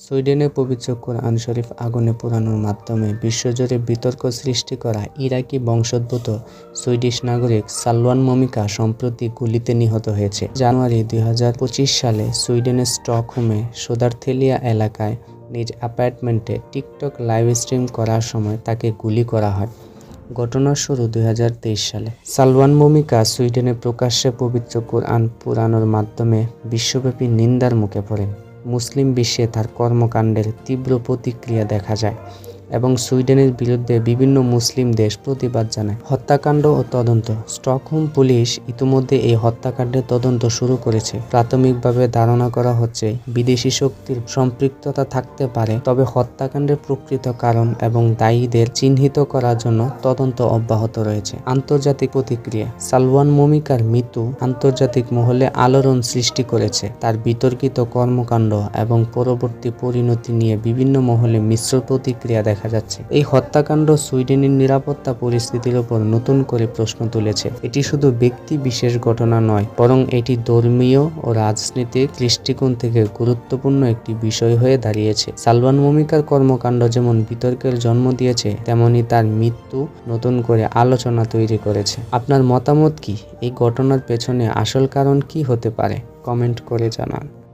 সুইডেনে পবিত্র কোরআন শরীফ আগুনে পোড়ানোর মাধ্যমে বিশ্বজুড়ে বিতর্ক সৃষ্টি করা ইরাকি বংশোদ্ভূত সুইডিশ নাগরিক সালওয়ান মমিকা সম্প্রতি গুলিতে নিহত হয়েছে। জানুয়ারি দুই হাজার পঁচিশ সালে সুইডেনের স্টকহোমে সোদারথেলিয়া এলাকায় নিজ অ্যাপার্টমেন্টে টিকটক লাইভ স্ট্রিম করার সময় তাকে গুলি করা হয়। ঘটনার শুরু দুই হাজার তেইশ সালে। সালওয়ান মমিকা সুইডেনে প্রকাশ্যে পবিত্র কোরআন পুরানোর মাধ্যমে বিশ্বব্যাপী নিন্দার মুখে পড়েন। মুসলিম বিশ্বে তার কর্মকাণ্ডের তীব্র প্রতিক্রিয়া দেখা যায়। এবং সুইডেনের বিরুদ্ধে বিভিন্ন মুসলিম দেশ প্রতিবাদ জানায়। হত্যাকাণ্ড ও তদন্ত। স্টকহোম পুলিশ ইতিমধ্যে এই হত্যাকাণ্ডের তদন্ত শুরু করেছে। প্রাথমিকভাবে ধারণা করা হচ্ছে, বিদেশি শক্তির সম্পৃক্ততা থাকতে পারে, তবে হত্যাকাণ্ডের প্রকৃত কারণ এবং দায়ীদের চিহ্নিত করার জন্য তদন্ত অব্যাহত রয়েছে। আন্তর্জাতিক প্রতিক্রিয়া। সালওয়ান মমিকার মৃত্যু আন্তর্জাতিক মহলে আলোড়ন সৃষ্টি করেছে। তার বিতর্কিত কর্মকাণ্ড এবং পরবর্তী পরিণতি নিয়ে বিভিন্ন মহলে মিশ্র প্রতিক্রিয়া দেখা যাচ্ছে। এই হত্যাকাণ্ড সুইডেনের নিরাপত্তা পরিস্থিতির উপর নতুন করে প্রশ্ন তুলেছে। এটি শুধু ব্যক্তি বিশেষ ঘটনা নয়, বরং এটি ধর্মীয় ও রাজনীতির দৃষ্টিকোণ থেকে গুরুত্বপূর্ণ একটি বিষয় হয়ে দাঁড়িয়েছে। সালমান মমিকার কর্মকাণ্ড যেমন বিতর্কের জন্ম দিয়েছে, তেমনি তার মৃত্যু নতুন করে আলোচনা তৈরি করেছে। আপনার মতামত কি? এই ঘটনার পেছনে আসল কারণ কি হতে পারে? কমেন্ট করে জানান।